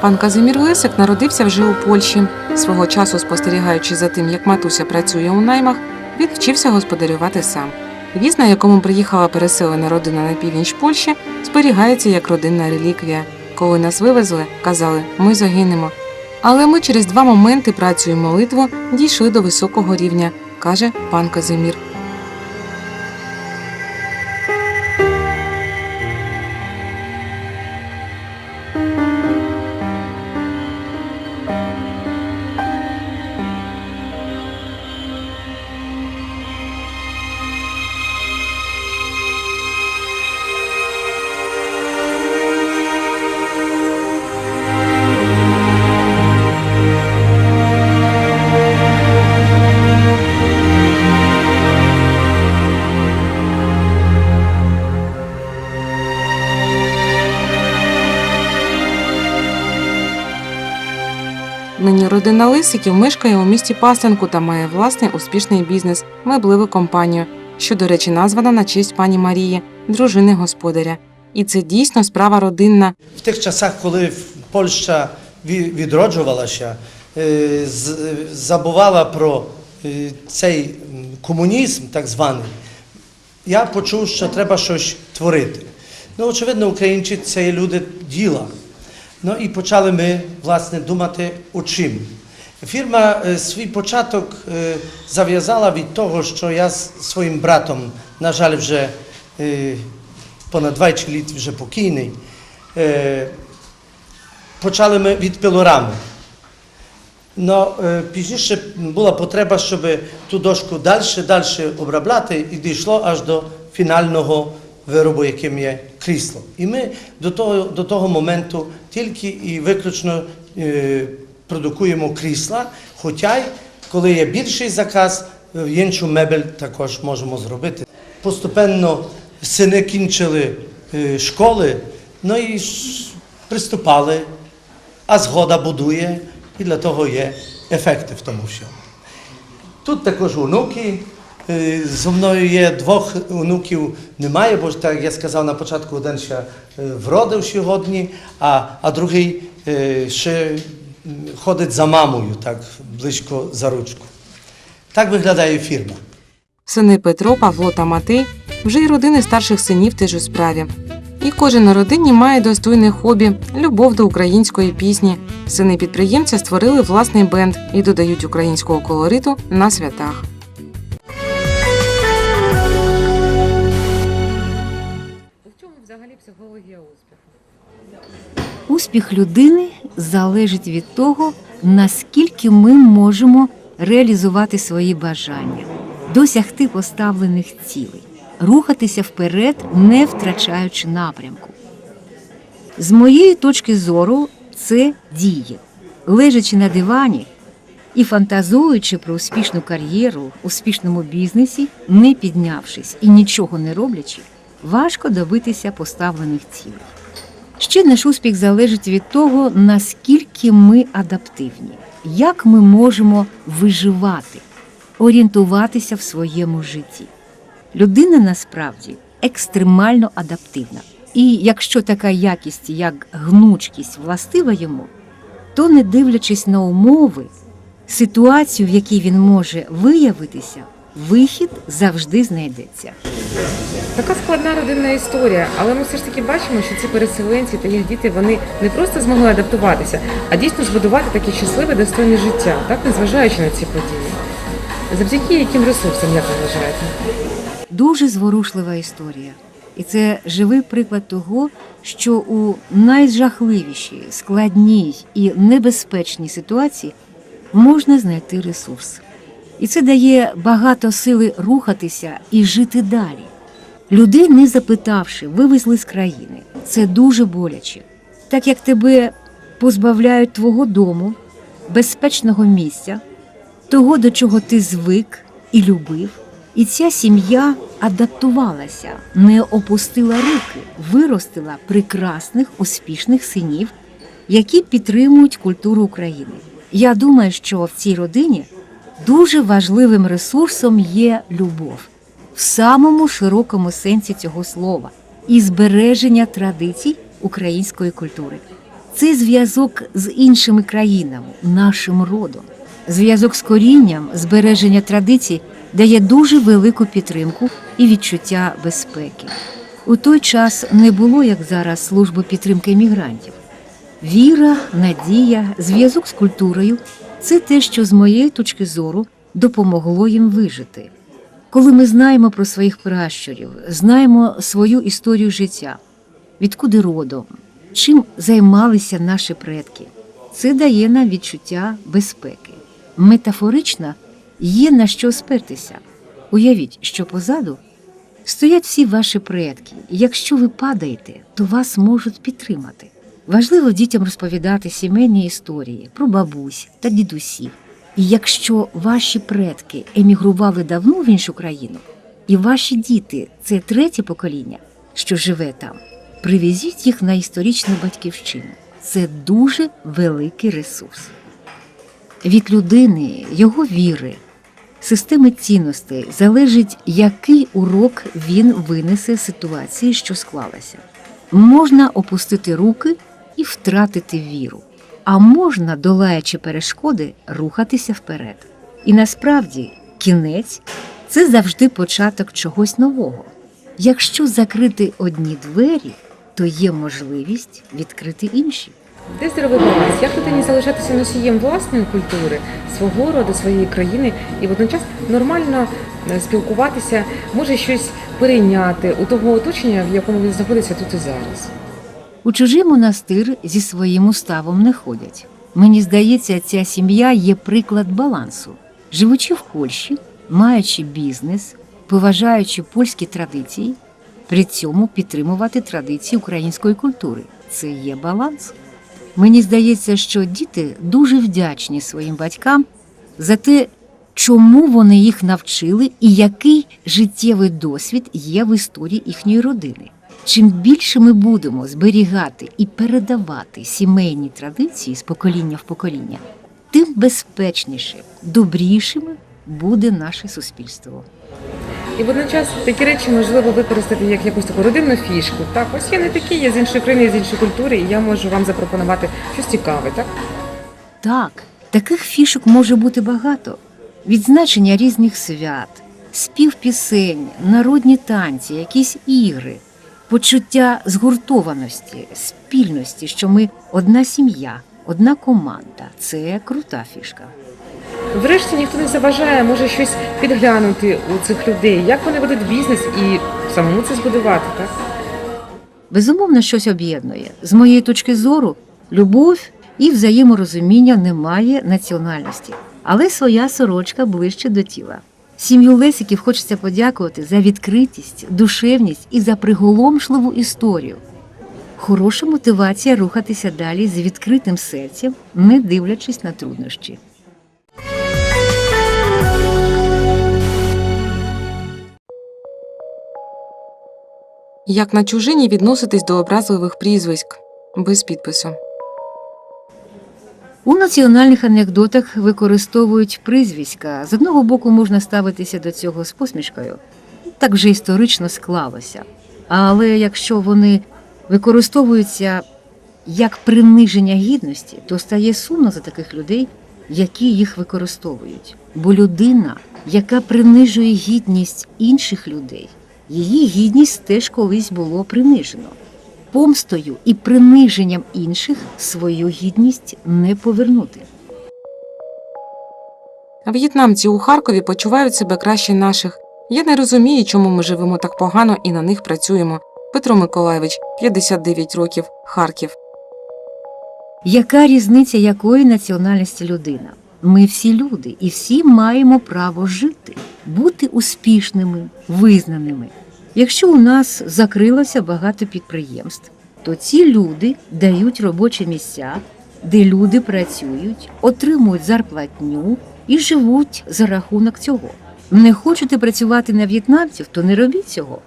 Пан Казимір Лисик народився вже у Польщі. Свого часу, спостерігаючи за тим, як матуся працює у наймах, він вчився господарювати сам. Віз, на якому приїхала переселена родина на північ Польщі, зберігається як родинна реліквія. Коли нас вивезли, казали, ми загинемо. Але ми через два моменти працю і молитву дійшли до високого рівня, каже пан Казимір. Родина Лисиків мешкає у місті Пасенку та має власний успішний бізнес меблеву компанію, що, до речі, названа на честь пані Марії, дружини господаря. І це дійсно справа родинна. В тих часах, коли Польща відроджувалася, е, забувала про е, цей комунізм, так званий, я почув, що треба щось творити. Ну, очевидно, українці це люди діла. Ну і почали ми, власне, думати у чим. Фірма е, свій початок е, зав'язала від того, що я з своїм братом, на жаль, вже е, понад 20 літ вже покійний, почали ми від пилорами. Но е, пізніше була потреба, щоб ту дошку далі, далі обробляти і дійшло аж до фінального виробу, яким є крісло. І ми до того, до того моменту тільки і виключно е, продукуємо крісла, хоча й коли є більший заказ, е, іншу мебель також можемо зробити. Постепенно сини кінчили е, школи, ну і приступали а згода будує, і для того є ефекти в тому всьому. Тут також онуки. Е, Зо мною є двох онуків немає, бо так я сказав на початку, один ще е, вродив сьогодні, а, а другий е, ще ходить за мамою, так близько за ручку. Так виглядає фірма. Сини Петро, Павло та Матей вже й родини старших синів теж у справі. І кожен на родині має достойне хобі, любов до української пісні. Сини підприємця створили власний бенд і додають українського колориту на святах. Психологія успіху? Успіх людини залежить від того, наскільки ми можемо реалізувати свої бажання, досягти поставлених цілей, рухатися вперед, не втрачаючи напрямку. З моєї точки зору, це діє. Лежачи на дивані і фантазуючи про успішну кар'єру успішному бізнесі, не піднявшись і нічого не роблячи, важко добитися поставлених цілей. Ще наш успіх залежить від того, наскільки ми адаптивні, як ми можемо виживати, орієнтуватися в своєму житті. Людина насправді екстремально адаптивна. І якщо така якість, як гнучкість, властива йому, то не дивлячись на умови, ситуацію, в якій він може виявитися, вихід завжди знайдеться. Така складна родинна історія, але ми все ж таки бачимо, що ці переселенці та їх діти вони не просто змогли адаптуватися, а дійсно збудувати таке щасливе, достойне життя, так незважаючи на ці події. Завдяки яким ресурсам, як ви вважаєте? Дуже зворушлива історія. І це живий приклад того, що у найжахливішій, складній і небезпечній ситуації можна знайти ресурс. І це дає багато сили рухатися і жити далі. Людей, не запитавши, вивезли з країни. Це дуже боляче. Так як тебе позбавляють твого дому, безпечного місця, того, до чого ти звик і любив. І ця сім'я адаптувалася, не опустила руки, виростила прекрасних, успішних синів, які підтримують культуру України. Я думаю, що в цій родині дуже важливим ресурсом є любов в самому широкому сенсі цього слова і збереження традицій української культури. Це зв'язок з іншими країнами, нашим родом. Зв'язок з корінням, збереження традицій дає дуже велику підтримку і відчуття безпеки. У той час не було, як зараз, служби підтримки мігрантів. Віра, надія, зв'язок з культурою це те, що з моєї точки зору допомогло їм вижити. Коли ми знаємо про своїх пращурів, знаємо свою історію життя, відкуди родом, чим займалися наші предки, це дає нам відчуття безпеки. Метафорично є на що спертися. Уявіть, що позаду стоять всі ваші предки, і якщо ви падаєте, то вас можуть підтримати. Важливо дітям розповідати сімейні історії про бабусь та дідусів. І якщо ваші предки емігрували давно в іншу країну, і ваші діти це третє покоління, що живе там, привезіть їх на історичну батьківщину. Це дуже великий ресурс. Від людини, його віри, системи цінностей залежить, який урок він винесе з ситуації, що склалася. Можна опустити руки і втратити віру, а можна, долаючи перешкоди, рухатися вперед. І насправді кінець це завжди початок чогось нового. Якщо закрити одні двері, то є можливість відкрити інші. Де здоровий баланс? Як людині залишатися носієм власної культури, свого роду, своєї країни і водночас нормально е, спілкуватися, може щось перейняти у того оточення, в якому він знаходиться тут і зараз. У чужий монастир зі своїм уставом не ходять. Мені здається, ця сім'я є приклад балансу. Живучи в Польщі, маючи бізнес, поважаючи польські традиції, при цьому підтримувати традиції української культури. Це є баланс. Мені здається, що діти дуже вдячні своїм батькам за те, чому вони їх навчили і який життєвий досвід є в історії їхньої родини. Чим більше ми будемо зберігати і передавати сімейні традиції з покоління в покоління, тим безпечніше, добрішим буде наше суспільство. І водночас такі речі можливо використати як якусь таку родинну фішку. Так, ось я не такий, я з іншої країни, я з іншої культури, і я можу вам запропонувати щось цікаве, так? Так, таких фішок може бути багато: відзначення різних свят, спів пісень, народні танці, якісь ігри, почуття згуртованості, спільності, що ми одна сім'я, одна команда. Це крута фішка. Врешті ніхто не заважає, може щось підглянути у цих людей, як вони ведуть бізнес і самому це збудувати, так? Безумовно, щось об'єднує. З моєї точки зору, любов і взаєморозуміння немає національності, але своя сорочка ближче до тіла. Сім'ю Лесиків хочеться подякувати за відкритість, душевність і за приголомшливу історію. Хороша мотивація рухатися далі з відкритим серцем, не дивлячись на труднощі. Як на чужині відноситись до образливих прізвиськ без підпису. У національних анекдотах використовують прізвиська. З одного боку можна ставитися до цього з посмішкою. Так вже історично склалося. Але якщо вони використовуються як приниження гідності, то стає сумно за таких людей, які їх використовують. Бо людина, яка принижує гідність інших людей, її гідність теж колись було принижено помстою і приниженням інших свою гідність не повернути. В'єтнамці у Харкові почувають себе краще наших. Я не розумію, чому ми живемо так погано і на них працюємо. Петро Миколаєвич, 59 років, Харків. Яка різниця якої національності людина? Ми всі люди і всі маємо право жити, бути успішними, визнаними. Якщо у нас закрилося багато підприємств, то ці люди дають робочі місця, де люди працюють, отримують зарплатню і живуть за рахунок цього. Не хочете працювати на в'єтнамців, то не робіть цього.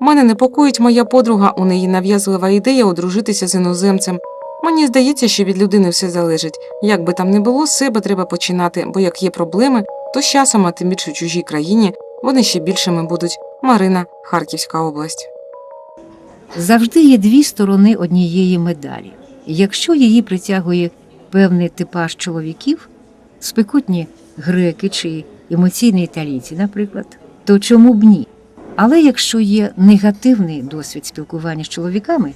Мене непокоїть моя подруга, у неї нав'язлива ідея одружитися з іноземцем. Мені здається, що від людини все залежить. Як би там не було, себе треба починати, бо як є проблеми, то з часом, а тим більше чужій країні, вони ще більшими будуть. Марина, Харківська область. Завжди є дві сторони однієї медалі. Якщо її притягує певний типаж чоловіків, спекотні греки чи емоційні італійці, наприклад, то чому б ні? Але якщо є негативний досвід спілкування з чоловіками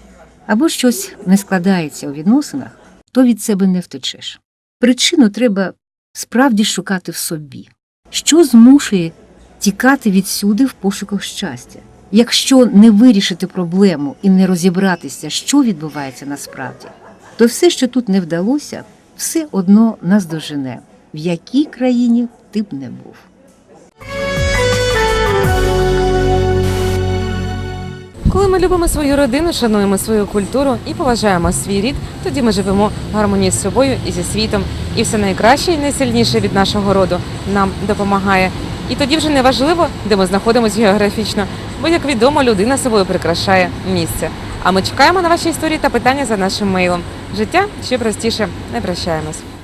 або щось не складається у відносинах, то від себе не втечеш. Причину треба справді шукати в собі, що змушує тікати відсюди в пошуках щастя. Якщо не вирішити проблему і не розібратися, що відбувається насправді, то все, що тут не вдалося, все одно нас дожене, в якій країні ти б не був. Коли ми любимо свою родину, шануємо свою культуру і поважаємо свій рід, тоді ми живемо в гармонії з собою і зі світом. І все найкраще і найсильніше від нашого роду нам допомагає. І тоді вже не важливо, де ми знаходимося географічно, бо, як відомо, людина собою прикрашає місце. А ми чекаємо на ваші історії та питання за нашим мейлом. Життя ще простіше. Не прощаємось.